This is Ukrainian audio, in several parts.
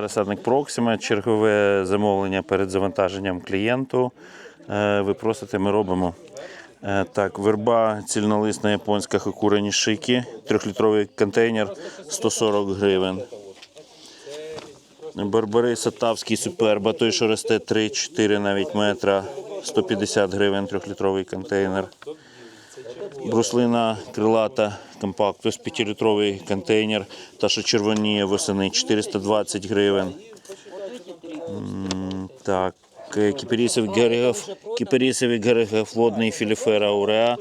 Розсадник Проксима, чергове замовлення перед завантаженням клієнту. Е, Ви просите, ми робимо. Е, Так, верба цільнолисна японська хакурані шики, трьохлітровий контейнер 140 гривень. Барбарис Сатавський суперба, той, що росте 3-4 навіть метра, 150 гривень, трьохлітровий контейнер. Бруслина крилата компактус, 5-літровий контейнер, та що червоніє восени 420 гривень. Так, е, кіперісовий герегов, водний філіфера уреа,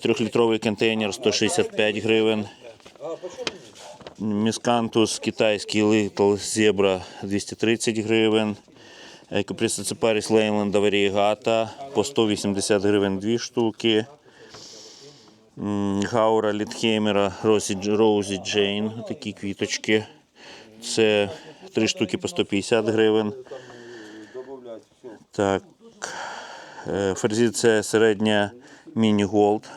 трьохлітровий контейнер 165 гривень. Міскантус китайський Little Zebra 230 гривень. Каприсоцепаріс Лейнленда Варієгата по 180 гривень дві штуки. Гаура Літхеймера Роузі Джейн, такі квіточки. Це три штуки по 150 гривень. Так. Е, Ферзі це середня міні Голд.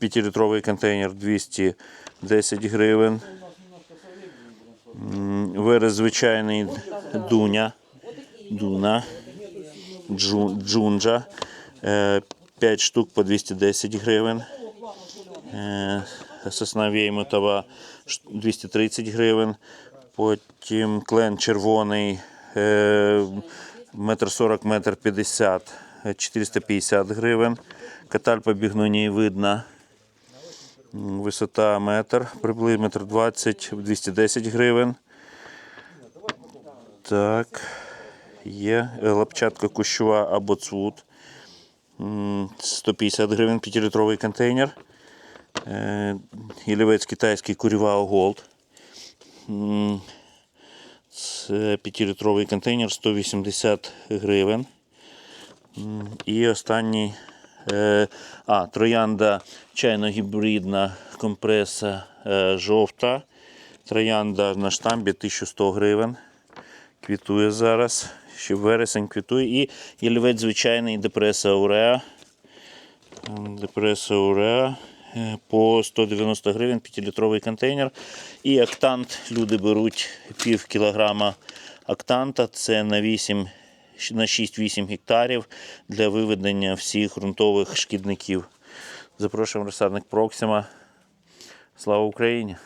5-літровий контейнер 210 гривень. Верес звичайний Дуня. Дуна. Джунджа. 5 штук по 210 гривень. Е, Сосна веймутова 230 гривень. Потім клен червоний е, метр 40, метр 50, е, 450 гривень. Катальпа бігнуні видна. М, Висота метр, приблизно метр 20, 210 гривень. Так, є Е, лапчатка кущова або цвут. 150 гривень, 5-літровий контейнер. Е, китайський Курівао Голд. Це 5-літровий контейнер 180 гривень. І останній е, а, троянда чайно-гібридна компреса е, жовта. Троянда на штамбі 1100 гривень. Квітує зараз. Ще вересень квітує. І єльвець звичайний депреса Ауреа. Депреса Ауреа е, по 190 гривень 5-літровий контейнер. І актант люди беруть пів кілограма актанта. Це на 8 на 6-8 гектарів для виведення всіх ґрунтових шкідників. Запрошуємо розсадник Проксима. Слава Україні!